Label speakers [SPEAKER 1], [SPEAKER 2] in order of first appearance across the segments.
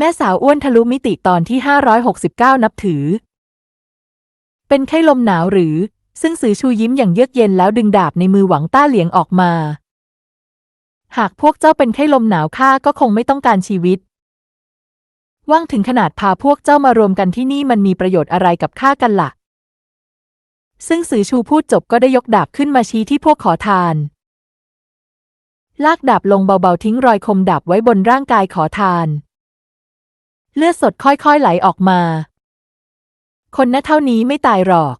[SPEAKER 1] แม่สาวอ้วนทะลุมิติตอนที่ 569 นับถือ เป็นไข้ลมหนาวหรือ ซึ่งสือชูยิ้มอย่างเยือกเย็นแล้วดึงดาบในมือหวังต้าเหลียงออกมา หากพวกเจ้าเป็นไข้ลมหนาวข้าก็คงไม่ต้องการชีวิต ว่างถึงขนาดพาพวกเจ้ามารวมกันที่นี่มันมีประโยชน์อะไรกับข้ากันละ่ะ ซึ่งสือชูพูดจบก็ได้ยกดาบขึ้นมาชี้ที่พวกขอทาน ลากดาบลงเบาๆทิ้งรอยคมดาบไว้บนร่างกายขอทาน เลือดสดค่อยๆไหลออกมา คนณเท่านี้ไม่ตายหรอก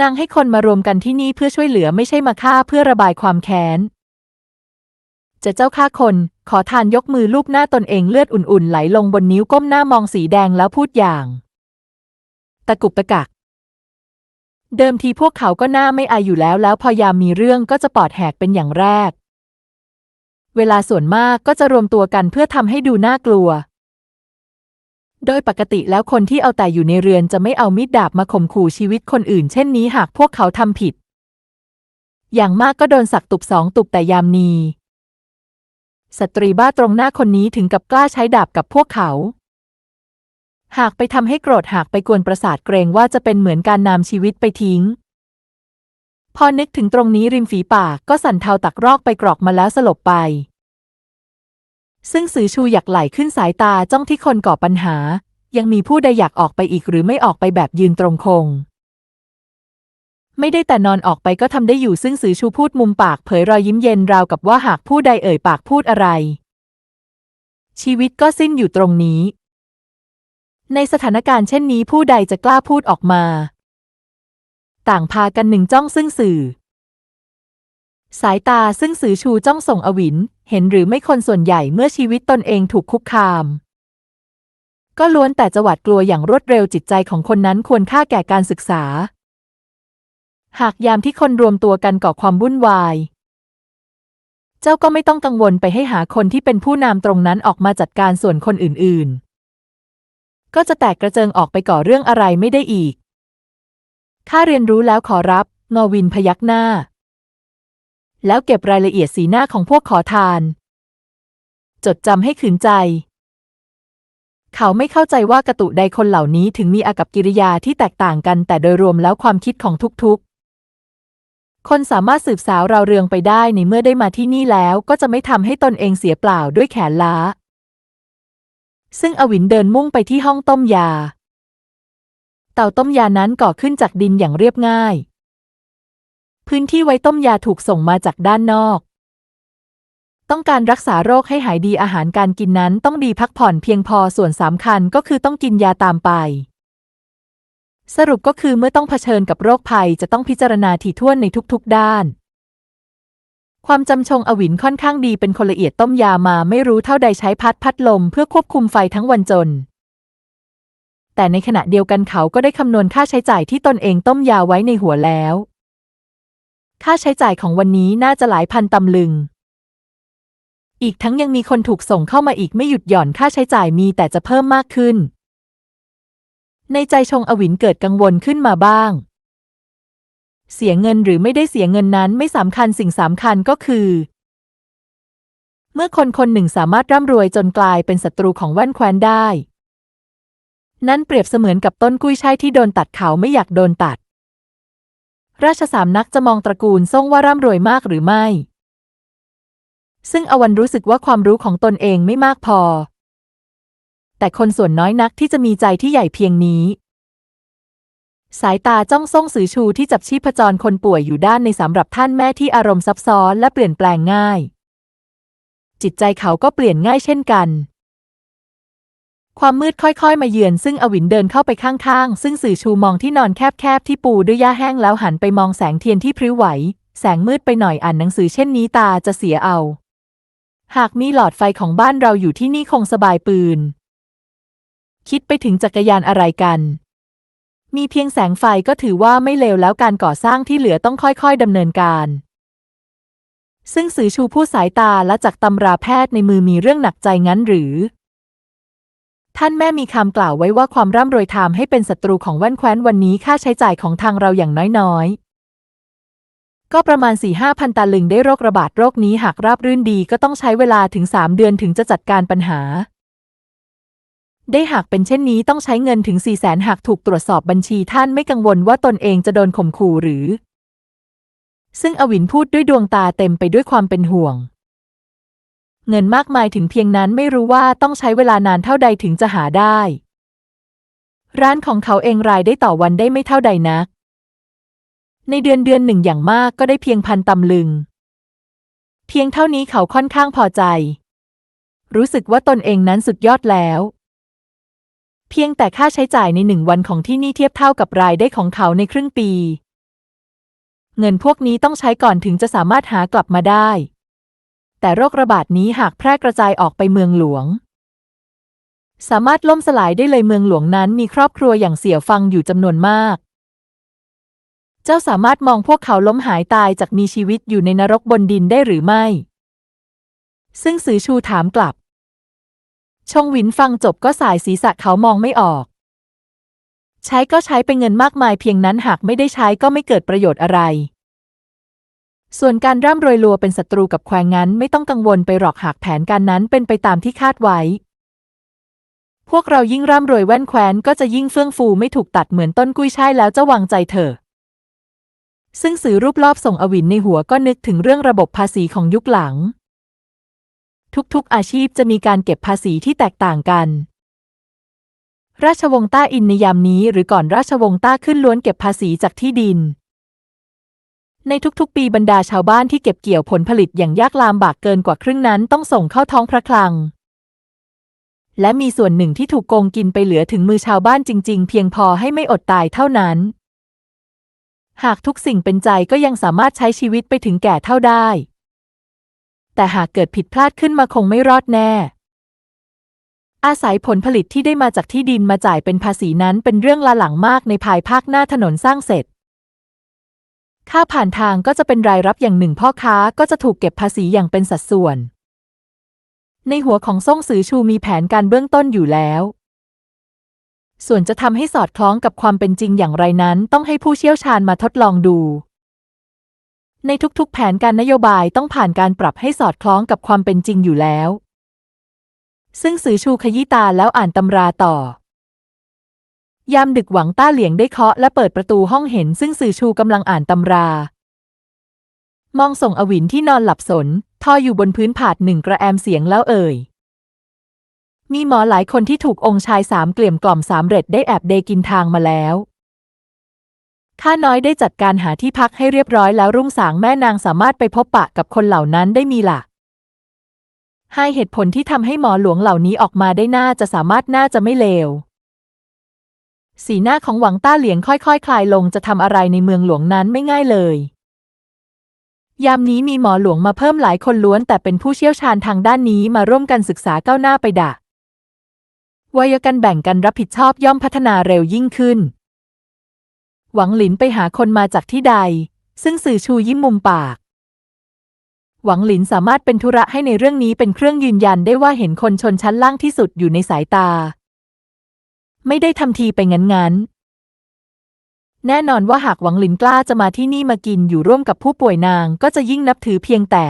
[SPEAKER 1] นางให้คนมารวมกันที่นี่เพื่อช่วยเหลือไม่ใช่มาฆ่าเพื่อระบายความแค้น จะเจ้าฆ่าคน ขอทานยกมือลูบหน้าตนเองเลือดอุ่นๆ ไหลลงบนนิ้วก้มหน้ามองสีแดงแล้วพูดอย่าง ตะกุกตะกัก เดิมทีพวกเขาก็หน้าไม่อายอยู่แล้วแล้วพอยามมีเรื่องก็จะปอดแหกเป็นอย่างแรก เวลาส่วนมากก็จะรวมตัวกันเพื่อทำให้ดูน่ากลัว โดยปกติแล้วคนที่เอาแต่อยู่ในเรือนจะไม่เอามีดดาบมาข่มขู่ชีวิตคนอื่นเช่นนี้หากพวกเขาทำผิด อย่างมากก็โดนสักตุบสองตุบแต่ยามนีสตรีบ้าตรงหน้าคนนี้ถึงกับกล้าใช้ดาบกับพวกเขา หากไปทำให้โกรธหากไปกวนประสาทเกรงว่าจะเป็นเหมือนการนำชีวิตไปทิ้ง พอนึกถึงตรงนี้ริมฝีปากก็สั่นเทาตักรอกไปกรอกมาแล้วสลบไป ซึ่งสือชูอยากไหลขึ้นสายตาจ้องที่คนก่อปัญหา ยังมีผู้ใดอยากออกไปอีกหรือไม่ออกไปแบบยืนตรงคง ไม่ได้แต่นอนออกไปก็ทำได้อยู่ซึ่งสือชูพูดมุมปากเผยรอยยิ้มเย็นราวกับว่าหากผู้ใดเอ่ยปากพูดอะไร ชีวิตก็สิ้นอยู่ตรงนี้ ในสถานการณ์เช่นนี้ผู้ใดจะกล้าพูดออกมา ต่างพากันหนึ่งจ้องซึ่งสื่อ สายตาซึ่งสือชูจ้องส่งอวิน เห็นหรือไม่คนส่วนใหญ่เมื่อชีวิตตนเองถูกคุกคาม ก็ล้วนแต่จะหวาดกลัวอย่างรวดเร็วจิตใจของคนนั้นควรค่าแก่การศึกษา หากยามที่คนรวมตัวกันก่อความวุ่นวาย เจ้าก็ไม่ต้องกังวลไปให้หาคนที่เป็นผู้นำตรงนั้นออกมาจัดการส่วนคนอื่นๆ ก็จะแตกกระเจิงออกไปก่อเรื่องอะไรไม่ได้อีกข้าเรียนรู้แล้วขอรับ งอวินพยักหน้า แล้วเก็บรายละเอียดสีหน้าของพวกขอทาน จดจำให้ขืนใจ เขาไม่เข้าใจว่ากระตุใดคนเหล่านี้ถึงมีอากับกิริยาที่แตกต่างกัน แต่โดยรวมแล้วความคิดของทุกๆ คนสามารถสืบสาวราวเรืองไปได้ในเมื่อได้มาที่นี่แล้วก็จะไม่ทำให้ตนเองเสียเปล่าด้วยแขนล้า ซึ่งอวินเดินมุ่งไปที่ห้องต้มยา เต่าต้มยานั้นก่อขึ้นจากดินอย่างเรียบง่าย พื้นที่ไว้ต้มยาถูกส่งมาจากด้านนอก ต้องการรักษาโรคให้หายดีอาหารการกินนั้นต้องดีพักผ่อนเพียงพอส่วนสำคัญก็คือต้องกินยาตามไป สรุปก็คือเมื่อต้องเผชิญกับโรคภัยจะต้องพิจารณาถี่ถ้วนในทุกๆด้าน ความจำชงอวินค่อนข้างดีเป็นคนละเอียดต้มยามาไม่รู้เท่าใดใช้พัดพัดลมเพื่อควบคุมไฟทั้งวันจนแต่ในขณะเดียวกันเขาก็ได้คำนวณค่าใช้จ่ายที่ตนเองต้มยาไว้ในหัวแล้ว ค่าใช้จ่ายของวันนี้น่าจะหลายพันตำลึง อีกทั้งยังมีคนถูกส่งเข้ามาอีกไม่หยุดหย่อนค่าใช้จ่ายมีแต่จะเพิ่มมากขึ้น ในใจชงอวินเกิดกังวลขึ้นมาบ้าง เสียเงินหรือไม่ได้เสียเงินนั้นไม่สำคัญสิ่งสำคัญก็คือ เมื่อคนคนหนึ่งสามารถร่ำรวยจนกลายเป็นศัตรูของแว่นแคว้นได้ นั่นเปรียบเสมือนกับต้นกุ้ยช่ายที่โดนตัดเขาไม่อยากโดนตัด ราชสามนักจะมองตระกูลซ่งว่าร่ำรวยมากหรือไม่ ซึ่งอวันรู้สึกว่าความรู้ของตนเองไม่มากพอ แต่คนส่วนน้อยนักที่จะมีใจที่ใหญ่เพียงนี้ สายตาจ้องซ่งสือชูที่จับชีพจรคนป่วยอยู่ด้านในสำหรับท่านแม่ที่อารมณ์ซับซ้อนและเปลี่ยนแปลงง่าย จิตใจเขาก็เปลี่ยนง่ายเช่นกัน ความมืดค่อยๆ มาเยือนซึ่งอวินเดินเข้าไปข้างๆ ซึ่งสื่อชูมองที่นอนแคบๆ ที่ปูด้วยหญ้าแห้งแล้วหันไปมองแสงเทียนที่พริ้วไหว แสงมืดไปหน่อยอ่านหนังสือเช่นนี้ตาจะเสียเอา หากมีหลอดไฟของบ้านเราอยู่ที่นี่คงสบายปืน คิดไปถึงจักรยานอะไรกัน มีเพียงแสงไฟก็ถือว่าไม่เลวแล้วการก่อสร้างที่เหลือต้องค่อยๆดำเนินการซึ่งสือชูผู้สายตาและจากตำราแพทย์ในมือมีเรื่องหนักใจงั้นหรือ ท่านแม่มีคำกล่าวไว้ว่าความร่ำรวยทำให้เป็นศัตรูของแว่นแคว้นวันนี้ค่าใช้จ่ายของทางเราอย่างน้อยๆ ก็ประมาณ4ี่ห้าพันตาลึงได้โรคระบาดโรคนี้หากราบรื่นดีก็ต้องใช้เวลาถึง 3 เดือนถึงจะจัดการปัญหา ได้หากเป็นเช่นนี้ต้องใช้เงินถึงสี่แสนหากถูกตรวจสอบบัญชีท่านไม่กังวลว่าตนเองจะโดนข่มขู่หรือ ซึ่งอวินพูดด้วยดวงตาเต็มไปด้วยความเป็นห่วง เงินมากมายถึงเพียงนั้นไม่รู้ว่าต้องใช้เวลานานเท่าใดถึงจะหาได้ ร้านของเขาเองรายได้ต่อวันได้ไม่เท่าใดนัก ในเดือนเดือนหนึ่งอย่างมากก็ได้เพียงพันตำลึง เพียงเท่านี้เขาค่อนข้างพอใจ รู้สึกว่าตนเองนั้นสุดยอดแล้ว เพียงแต่ค่าใช้จ่ายในหนึ่งวันของที่นี่เทียบเท่ากับรายได้ของเขาในครึ่งปี เงินพวกนี้ต้องใช้ก่อนถึงจะสามารถหากลับมาได้ แต่โรคระบาดนี้หากแพร่กระจายออกไปเมืองหลวง สามารถล่มสลายได้เลยเมืองหลวงนั้นมีครอบครัวอย่างเสี่ยวฟังอยู่จำนวนมาก เจ้าสามารถมองพวกเขาล้มหายตายจากมีชีวิตอยู่ในนรกบนดินได้หรือไม่ ซึ่งสือชูถามกลับ ชงหวินฟังจบก็สายศีรษะเขามองไม่ออก ใช้ก็ใช้เป็นเงินมากมายเพียงนั้นหากไม่ได้ใช้ก็ไม่เกิดประโยชน์อะไร ส่วนการร่ำรวยลัวเป็นศัตรูกับแควงงั้นไม่ต้องกังวลไปหรอกหากแผนการนั้นเป็นไปตามที่คาดไว้ พวกเรายิ่งร่ำรวยแว่นแคว้นก็จะยิ่งเฟื่องฟูไม่ถูกตัดเหมือนต้นกุ้ยช่ายแล้วจะวางใจเถอะ ซึ่งสื่อรูปรอบส่งอวินในหัวก็นึกถึงเรื่องระบบภาษีของยุคหลัง ทุกๆ อาชีพจะมีการเก็บภาษีที่แตกต่างกัน ราชวงศ์ต้าอินในยามนี้หรือก่อนราชวงศ์ต้าขึ้นล้วนเก็บภาษีจากที่ดิน ในทุกๆ ปีบรรดาชาวบ้านที่เก็บเกี่ยวผลผลิตอย่างยากลำบากเกินกว่าครึ่งนั้นต้องส่งเข้าท้องพระคลัง และมีส่วนหนึ่งที่ถูกโกงกินไปเหลือถึงมือชาวบ้านจริง ๆ เพียงพอให้ไม่อดตายเท่านั้น หากทุกสิ่งเป็นใจก็ยังสามารถใช้ชีวิตไปถึงแก่เท่าได้ แต่หากเกิดผิดพลาดขึ้นมาคงไม่รอดแน่ อาศัยผลผลิตที่ได้มาจากที่ดินมาจ่ายเป็นภาษีนั้นเป็นเรื่องละหลังมากในภายภาคหน้าถนนสร้างเสร็จ ค่าผ่านทางก็จะเป็นรายรับอย่างหนึ่งพ่อค้าก็จะถูกเก็บภาษีอย่างเป็นสัดส่วน ในหัวของซ่งซือชูมีแผนการเบื้องต้นอยู่แล้ว ส่วนจะทำให้สอดคล้องกับความเป็นจริงอย่างไรนั้น ต้องให้ผู้เชี่ยวชาญมาทดลองดู ในทุกๆ แผนการนโยบายต้องผ่านการปรับให้สอดคล้องกับความเป็นจริงอยู่แล้ว ซึ่งสือชูขยี้ตาแล้วอ่านตำราต่อ ยามดึกหวังต้าเหลียงได้เคาะและเปิดประตูห้องเห็นซึ่งสื่อชูกำลังอ่านตำรา มองส่งอวินที่นอนหลับสนทออยู่บนพื้นผาดหนึ่งกระแอมเสียงแล้วเอ่ย มีหมอหลายคนที่ถูกองค์ชายสามเกลี่ยมกล่อมสามเร็จได้แอบเดกินทางมาแล้ว ข้าน้อยได้จัดการหาที่พักให้เรียบร้อยแล้วรุ่งสางแม่นางสามารถไปพบปะกับคนเหล่านั้นได้มีล่ะให้เหตุผลที่ทำให้หมอหลวงเหล่านี้ออกมาได้น่าจะสามารถน่าจะไม่เลว สีหน้าของหวังต้าเหลียงค่อยๆคคลายลงจะทำอะไรในเมืองหลวงนั้นไม่ง่ายเลย ยามนี้มีหมอหลวงมาเพิ่มหลายคนล้วน แต่เป็นผู้เชี่ยวชาญทางด้านนี้มาร่วมกันศึกษาก้าวหน้าไปดะวัยกันแบ่งกันรับผิดชอบย่อมพัฒนาเร็วยิ่งขึ้น หวังหลินไปหาคนมาจากที่ใด ซึ่งสื่อชูยิ้มมุมปาก หวังหลินสามารถเป็นธุระให้ในเรื่องนี้เป็นเครื่องยืนยันได้ว่าเห็นคนชนชั้นล่างที่สุดอยู่ในสายตา ไม่ได้ทำทีไปงั้นๆ แน่นอนว่าหากหวังหลินกล้าจะมาที่นี่มากินอยู่ร่วมกับผู้ป่วยนางก็จะยิ่งนับถือเพียงแต่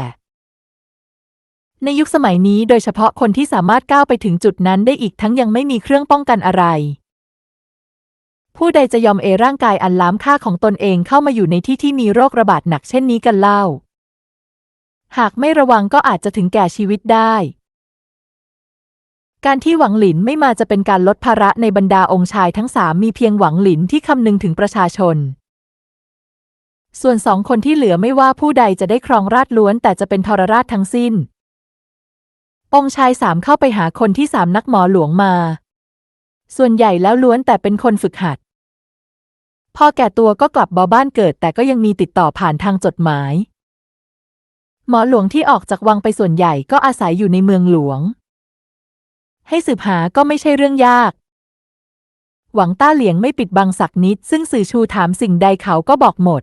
[SPEAKER 1] ในยุคสมัยนี้โดยเฉพาะคนที่สามารถก้าวไปถึงจุดนั้นได้อีกทั้งยังไม่มีเครื่องป้องกันอะไร ผู้ใดจะยอมเอร่างกายอันล้ำค่าของตนเองเข้ามาอยู่ในที่ที่มีโรคระบาดหนักเช่นนี้กันเล่า หากไม่ระวังก็อาจจะถึงแก่ชีวิตได้ การที่หวังหลินไม่มาจะเป็นการลดภาระในบรรดาองค์ชายทั้งสามมีเพียงหวังหลินที่คำนึงถึงประชาชน ส่วนสองคนที่เหลือไม่ว่าผู้ใดจะได้ครองราชล้วนแต่จะเป็นทรราชทั้งสิ้น องค์ชายสามเข้าไปหาคนที่สามนักหมอหลวงมา ส่วนใหญ่แล้วล้วนแต่เป็นคนฝึกหัด พอแก่ตัวก็กลับบอบ้านเกิดแต่ก็ยังมีติดต่อผ่านทางจดหมาย หมอหลวงที่ออกจากวังไปส่วนใหญ่ก็อาศัยอยู่ในเมืองหลวง ให้สืบหาก็ไม่ใช่เรื่องยาก หวังต้าเหลียงไม่ปิดบังสักนิด ซึ่งสื่อชูถามสิ่งใดเขาก็บอกหมด